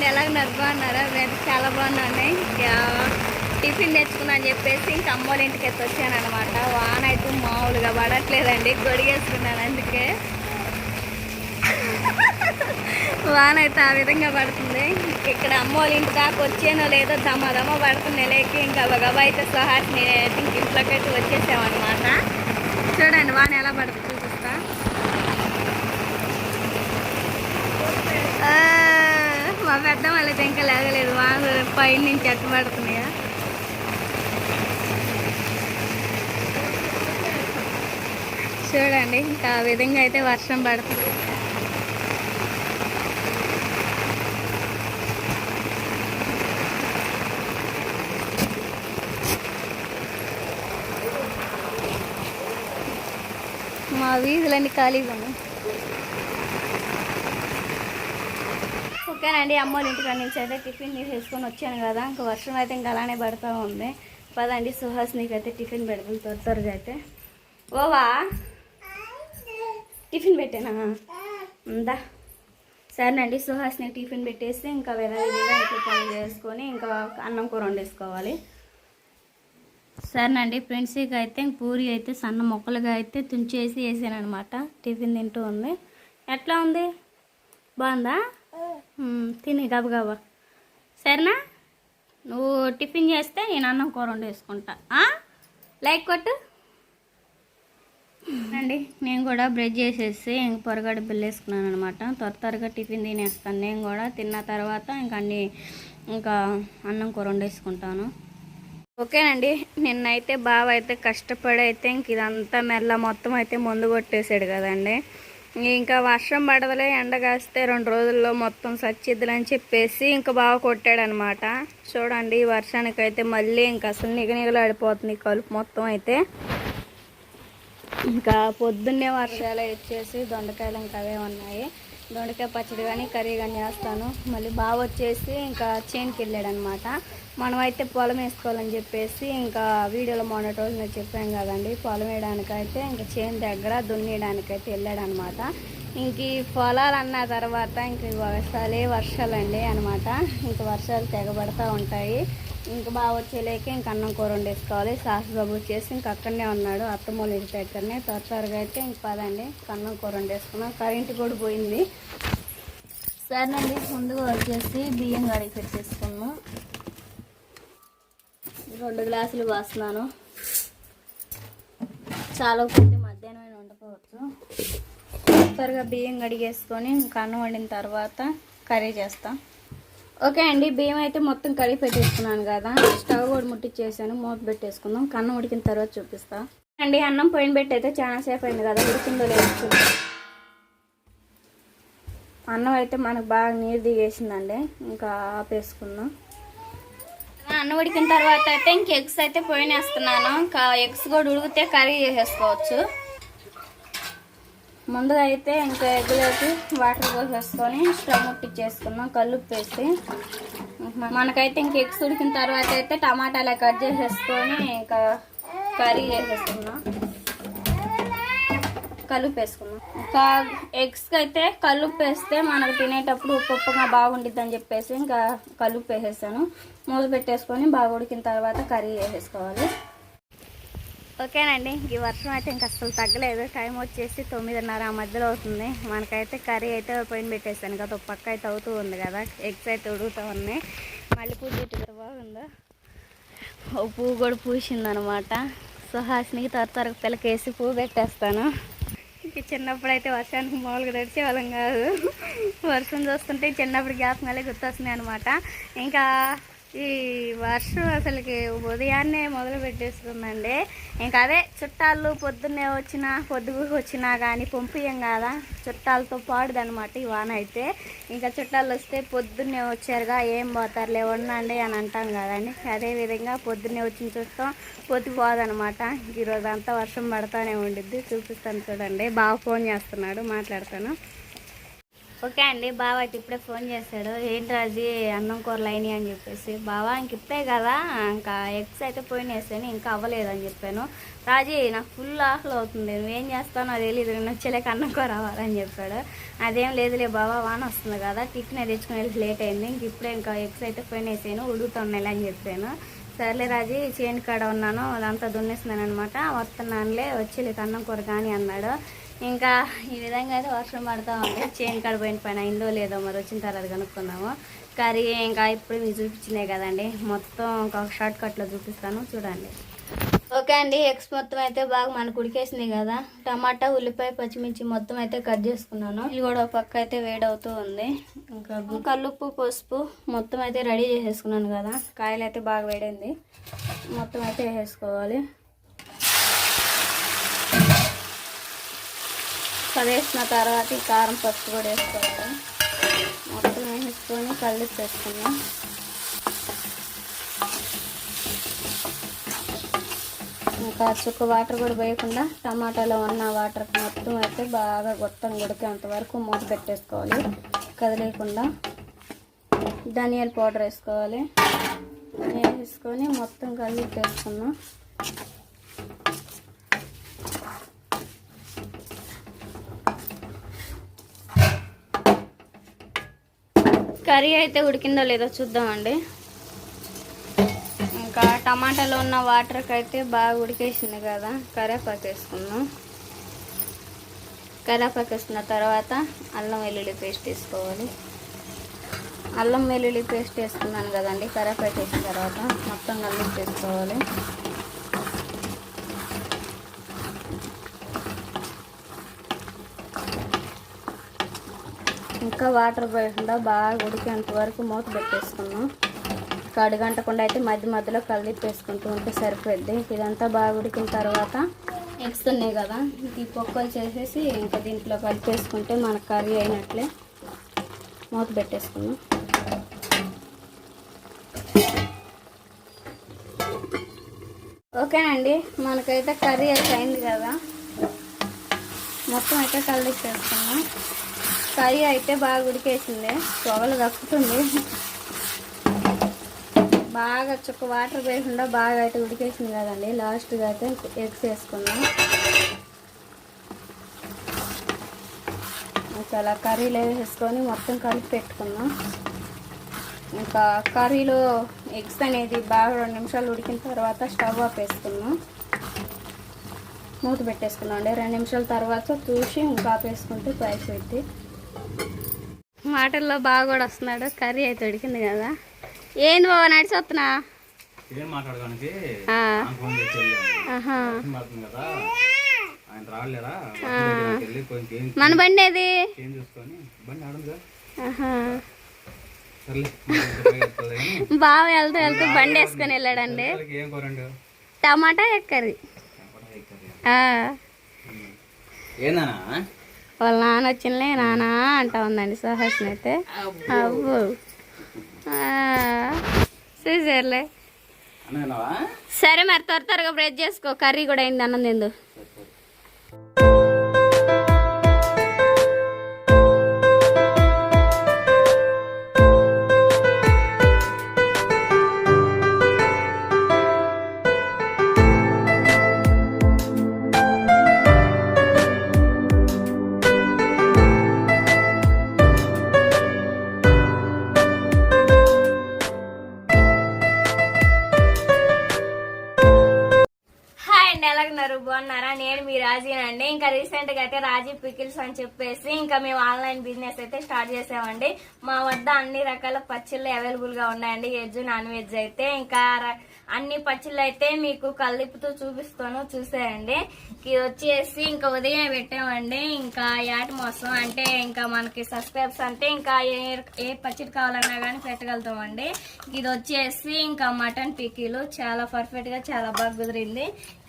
అండి ఎలా ఉన్నారు? బాగున్నారా? మేము చాలా బాగున్నాను ఇంకా టిఫిన్ తెచ్చుకున్నా అని చెప్పేసి ఇంకా అమ్మోళ్ళ ఇంటికి ఎత్తి వచ్చాను అనమాట వాన అయితే మామూలుగా పడట్లేదండి. గొడిగేసుకున్నాను అందుకే. వాన అయితే ఆ విధంగా పడుతుంది. ఇక్కడ అమ్మోళ్ళ ఇంటి దాకా వచ్చానో లేదో దమ పడుతుంది. లేక ఇంకా గబా అయితే సహాట్ని ఇంక ఇంట్లోకైతే అయితే వచ్చేసామన్నమాట. చూడండి వాన ఎలా పడుతుంది చూపిస్తా. మా పెద్ద వాళ్ళైతే ఇంకా లేగలేదు వాళ్ళు పైన నుంచి ఎట్ట పడుతున్నాయా? చూడండి ఇంకా ఆ విధంగా అయితే వర్షం పడుతుంది. మా వీధులన్నీ ఖాళీగా ఉన్నాయి. ఓకేనండి అమ్మోళ్ళ ఇంటికాడ నుంచి అయితే టిఫిన్ తీసుకొని వచ్చాను కదా ఇంకా వర్షం అయితే ఇంకా అలానే పడుతూ ఉంది. పదండి సుహాస్ నీకైతే టిఫిన్ పెడతాం త్వర త్వరగా అయితే. ఓవా? టిఫిన్ పెట్టానా? ఉందా? సరేనండి సుహాస్ని టిఫిన్ పెట్టేసి ఇంకా వేరే ఇంట్లో పనులు చేసుకొని ఇంకా అన్నం కూర వండేసుకోవాలి. సరేనండి ఫ్రెండ్స్కి అయితే పూరి అయితే సన్న మొక్కలుగా అయితే తుంచేసి వేసాను అనమాట టిఫిన్ తింటూ ఉంది. ఎట్లా ఉంది? బాగుందా? తిని గబగబా సరేనా? నువ్వు టిఫిన్ చేస్తే నేను అన్నం కూర వండేసుకుంటా ఆ? లైక్ కొట్టు. అండి నేను కూడా బ్రెడ్ చేసేసి ఇంక పొరగడ బిల్లేసుకున్నాను అనమాట త్వర త్వరగా టిఫిన్ తినేస్తాను. నేను కూడా తిన్న తర్వాత ఇంక అన్ని ఇంకా అన్నం కూర వండేసుకుంటాను ఓకేనండి. నిన్నైతే బావ అయితే కష్టపడి అయితే ఇంక ఇదంతా మెల్ల మొత్తం అయితే ముందు కొట్టేసాడు కదండి. ఇంకా వర్షం పడదలే ఎండ కాస్తే రెండు రోజుల్లో మొత్తం సచ్చిద్దులని చెప్పేసి ఇంకా బాగా కొట్టాడనమాట. చూడండి ఈ వర్షానికైతే మళ్ళీ ఇంకా అసలు నిగనిగలాడిపోతుంది కలుపు మొత్తం అయితే. ఇంకా పొద్దున్నే వర్షాలు వచ్చేసి దొండకాయలు ఇంకా అవే ఉన్నాయి. దొండకాయ పచ్చడి కానీ కర్రీ కానీ చేస్తాను. మళ్ళీ బావ వచ్చేసి ఇంకా చేనుకి వెళ్ళాడు అనమాట మనం అయితే పొలం వేసుకోవాలని చెప్పేసి ఇంకా వీడియోలో మొన్నటి రోజు నేను చెప్పాను కదండి పొలం వేయడానికైతే ఇంకా చేను దగ్గర దున్నేయడానికైతే వెళ్ళాడు అనమాట ఇంక ఈ పొలాలు అన్న తర్వాత ఇంక వర్షాలే వర్షాలండి అనమాట ఇంక వర్షాలు తెగబడతా ఉంటాయి. ఇంక బాగా వచ్చేలేక ఇంక అన్నం కూర వండేసుకోవాలి. సాసు బాబు వచ్చేసి ఇంక అక్కడనే ఉన్నాడు. అత్తమ్మోళ్ళ ఇంటి దగ్గరనే. త్వర త్వరగా అయితే ఇంక పదండి. అన్నం కూర వండేసుకున్నాం. కరెంట్ కూడా పోయింది. సరేనండి ముందుగా వచ్చేసి బియ్యం కడిగి పెట్టేసుకున్నాం రెండు గ్లాసులు పోస్తున్నాను చాలా కొద్ది మధ్యాహ్నం వండుకోవచ్చు త్వరగా బియ్యం కడిగేసుకొని ఇంకా అన్నం వండిన తర్వాత కర్రీ చేస్తాం. ఓకే అండి బియ్యం అయితే మొత్తం కడిగి పెట్టేసుకున్నాను కదా. స్టవ్ కూడా ముట్టించేసాను మూత పెట్టేసుకుందాం. కన్నం ఉడికిన తర్వాత చూపిస్తా. అండి అన్నం పోయిన పెట్టి అయితే చాలా సేపు అయింది కదా ఉడికిందో లేదు అన్నం అయితే మనకు బాగా నీరు దిగేసిందండి ఇంకా ఆపేసుకుందాం. అన్నం ఉడికిన తర్వాత అయితే ఇంక ఎగ్స్ అయితే పోయినేస్తున్నాను. ఇంకా ఎగ్స్ కూడా ఉడికితే కర్రీ చేసేసుకోవచ్చు. ముందుగా అయితే ఇంకా ఎగ్గులోకి వాటర్ పోసేసుకొని స్టవ్ ముట్టించేసుకున్నాం కలుపుపేసి మనకైతే ఇంక ఎగ్స్ ఉడికిన తర్వాత అయితే టమాటాలు కట్ చేసేసుకొని ఇంకా కర్రీ చేసేసుకున్నాం. కలుపు వేసుకున్నాం ఇంకా ఎగ్స్కి అయితే కలుపు వేస్తే మనకు తినేటప్పుడు ఉప్పు ఉప్పుగా బాగుండిద్ది అని చెప్పేసి ఇంకా కలుపు వేసేసాను మూత పెట్టేసుకొని బాగా ఉడికిన తర్వాత కర్రీ వేసేసుకోవాలి ఓకేనండి. ఈ వర్షం అయితే ఇంక అసలు తగ్గలేదు. టైం వచ్చేసి తొమ్మిదిన్నర ఆ మధ్యలో అవుతుంది. మనకైతే కర్రీ అయితే పోయిన పెట్టేసాను కదా. ఒక పక్క అయితే అవుతూ ఉంది కదా. ఎగ్స్ అయితే ఉడుగుతూ ఉన్నాయి. మళ్ళీ పూజ పెట్టుకుంటే బాగుందో. ఓ పువ్వు కూడా పూసిందనమాట. సుహాసినికి త్వర త్వరగా పిల్లకేసి పువ్వు పెట్టేస్తాను. ఇంక చిన్నప్పుడు అయితే వర్షానికి మామూలుగా తడిచే వాళ్ళం కాదు. వర్షం చూస్తుంటే చిన్నప్పుడు జ్ఞాపకాలే గుర్తొస్తున్నాయి అనమాట ఇంకా ఈ వర్షం అసలుకి ఉదయాన్నే మొదలు పెట్టేస్తుందండి. ఇంకా అదే చుట్టాలు పొద్దున్నే వచ్చినా పొద్దుగుకు వచ్చినా కానీ పంపియం కదా? చుట్టాలతో పాడుదనమాట ఈ వాన అయితే. ఇంకా చుట్టాలు వస్తే పొద్దున్నే వచ్చారుగా ఏం పోతారులే ఉండండి అని అంటాం కదండి. అదేవిధంగా పొద్దున్నే వచ్చిన చూస్తాం పొద్దు పోదనమాట ఈరోజు అంతా వర్షం పడతానే ఉండిద్ది. చూపిస్తాను చూడండి. బాగా ఫోన్ చేస్తున్నాడు మాట్లాడతాను. ఓకే అండి బావ అయితే ఇప్పుడే ఫోన్ చేశాడు. ఏంటి రాజీ అన్నం కూరలు అయినాయి అని చెప్పేసి. బావా ఇంక ఇప్పుడే కదా ఇంకా ఎగ్స్ అయితే పోయిన వేసాను ఇంకా అవ్వలేదు అని చెప్పాను. రాజీ నాకు ఫుల్ ఆకలి అవుతుంది. నువ్వేం చేస్తానో తెలియదు నేను వచ్చేలేక అన్నం కూర అవ్వాలని చెప్పాడు. అదేం లేదులే బావా వాన వస్తుంది కదా టిఫిన్ తెచ్చుకుని వెళ్ళి లేట్ అయింది. ఇంక ఇప్పుడే ఇంకా ఎగ్స్ అయితే పోయిన వేసాను ఉడుగుతున్నాయి అని చెప్పాను. సర్లే రాజీ చేను కాడ ఉన్నాను అదంతా దున్నేస్తున్నాను అనమాట వస్తున్నానులే వచ్చేలేక అన్నం కూర కానీ అన్నాడు. ఇంకా ఈ విధంగా అయితే వర్షం పడతా ఉంది చేను కడిపోయిన పైన అయిందో లేదో మరి వచ్చిన తర్వాత కనుక్కుందాము. కర్రీ ఇంకా ఇప్పుడు మీకు చూపించినాయి కదండి. మొత్తం ఒక షార్ట్ కట్లో చూపిస్తాను. చూడండి. ఓకే అండి. ఎగ్స్ మొత్తం అయితే బాగా మనకు ఉడికేసింది కదా. టమాటా ఉల్లిపాయ పచ్చిమిర్చి మొత్తం అయితే కట్ చేసుకున్నాను. ఇది కూడా ఒక పక్క అయితే వేడవుతూ ఉంది. ఇంకా కల్లుప్పు పసుపు మొత్తం అయితే రెడీ చేసేసుకున్నాను కదా. కాయలు అయితే బాగా వేడింది. మొత్తం అయితే వేసేసుకోవాలి. వేసిన తర్వాత ఈ కారం పసుపు కూడా వేసుకోవాలి. మొత్తం వేసుకొని కలిపి పెట్టుకున్నాం ఇంకా చుక్క వాటర్ కూడా వేయకుండా టమాటాలో ఉన్న వాటర్ మొత్తం అయితే బాగా గొట్టం ఉడికేంత వరకు మూత పెట్టేసుకోవాలి. కదిలేయకుండా ధనియాల పౌడర్ వేసుకోవాలి. వేసుకొని మొత్తం కలిపి వేసుకున్నాం కర్రీ అయితే ఉడికిందో లేదో చూద్దామండి. ఇంకా టమాటాలో ఉన్న వాటర్కి అయితే బాగా ఉడికేసింది కదా కరేపాకు వేసుకుందాం. కరేపాకు వేసుకున్న తర్వాత అల్లం వెల్లుల్లి పేస్ట్ వేసుకోవాలి. అల్లం వెల్లుల్లి పేస్ట్ వేసుకున్నాను కదండి కరేపాకు వేసిన తర్వాత మొత్తం కలిపి వేసుకోవాలి. ఇంకా వాటర్ పోయకుండా బాగా ఉడికేంత వరకు మూత పెట్టేసుకున్నాం. కడుగంటకుండా అయితే మధ్య మధ్యలో కలిపేసుకుంటూ ఉంటే సరిపోద్ది. ఇదంతా బాగా ఉడికిన తర్వాత ఎగ్స్ ఉన్నాయి కదా ఈ పొక్కలు చేసేసి ఇంకా దీంట్లో కలిపేసుకుంటే మన కర్రీ అయినట్లే మూత పెట్టేసుకున్నాం ఓకేనండి మనకైతే కర్రీ అయితే అయింది కదా. మొత్తం అయితే కలిపేసుకున్నాం కర్రీ అయితే బాగా ఉడికేసింది. పొగలు దక్కుతుంది బాగా చుక్క వాటర్ వేయకుండా బాగా అయితే ఉడికేసింది కదండి. లాస్ట్గా అయితే ఎగ్స్ వేసుకున్నాం. చాలా కర్రీలో వేసుకొని మొత్తం కలిపి పెట్టుకున్నాం. ఇంకా కర్రీలో ఎగ్స్ అనేది బాగా రెండు నిమిషాలు ఉడికిన తర్వాత స్టవ్ ఆఫ్ వేసుకున్నాం. మూత పెట్టేసుకున్నాం అండి. రెండు నిమిషాల తర్వాత చూసి ఇంకా ఆపేసుకుంటే అయిపోయింది మాటల్లో బాగా కూడా వస్తున్నాడు కర్రీ అయితే ఉడికింది కదా. ఏంది బాబా నడిచి వస్తున్నా? ఏం మాట్లాడడానికి? ఆయన రాలేరా? మన బండి ఏది? కానీ బావ వెళ్తూ వెళ్తూ బండి వేసుకొని వెళ్ళాడండి. టమాటా ఎక్కరి వాళ్ళ నాన్న వచ్చినలే నాన్న అంటా ఉందండి సుహాసిని అయితే. ఆ, చూసారులే సరే మరి త్వర త్వరగా బ్రేక్ చేసుకో. కర్రీ కూడా అయింది అన్నం తిందు. బాగున్నారా? నేను మీ రాజీనండి. ఇంకా రీసెంట్గా అయితే రాజీ పికిల్స్ అని చెప్పేసి ఇంకా మేము ఆన్లైన్ బిజినెస్ అయితే స్టార్ట్ చేసామండి. మా వద్ద అన్ని రకాల పచ్చళ్ళు అవైలబుల్గా ఉన్నాయండి. వెజ్ నాన్ వెజ్ అయితే. ఇంకా అన్ని పచ్చళ్ళు అయితే మీకు కలిపుతూ చూపిస్తాను చూసేయండి. ఇది వచ్చేసి ఇంకా ఉదయం పెట్టామండి. ఇంకా యాటి మోసం అంటే ఇంకా మనకి సబ్స్క్రైబ్స్ అంటే ఇంకా ఏ ఏ పచ్చడి కావాలన్నా కానీ పెట్టగలుగుతామండి. ఇది వచ్చేసి ఇంకా మటన్ పిక్కీలు. చాలా పర్ఫెక్ట్గా చాలా బాగా కుదిరింది.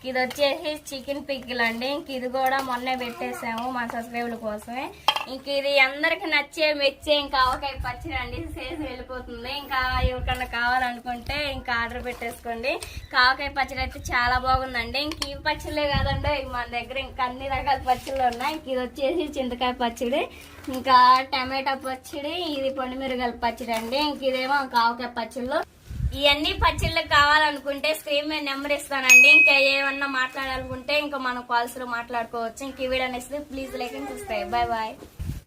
ఇది వచ్చేసి చికెన్ పిక్కిల్ అండి. ఇంక ఇది కూడా మొన్నే పెట్టేసాము మా సబ్స్క్రైబర్ల కోసమే. ఇంక ఇది అందరికి నచ్చే మెచ్చే ఇంకా ఆవకాయ పచ్చడి అండి. చేసి వెళ్ళిపోతుంది. ఇంకా ఎవరికన్నా కావాలనుకుంటే ఇంకా ఆర్డర్ చేసుకోండి. కావకాయ పచ్చడి అయితే చాలా బాగుందండి. ఇంక ఈ పచ్చళ్ళే కాదండి. మన దగ్గర ఇంకా అన్ని రకాల పచ్చళ్ళు ఉన్నాయి. ఇంక ఇది వచ్చేసి చింతకాయ పచ్చడి ఇంకా టమాటా పచ్చడి ఇది పొండిమిరగల పచ్చడి అండి. ఇంక ఇదేమో కావకాయ పచ్చళ్ళు. ఇవన్నీ పచ్చళ్ళు కావాలనుకుంటే స్క్రీన్ మీద నెంబర్ ఇస్తానండి. ఇంకా ఏమన్నా మాట్లాడాలనుకుంటే ఇంకా మనం కాల్స్లో మాట్లాడుకోవచ్చు. ఇంక ఈ వీడియో అనేసి ప్లీజ్ లైక్ అండ్ చూస్తాయి బాయ్ బాయ్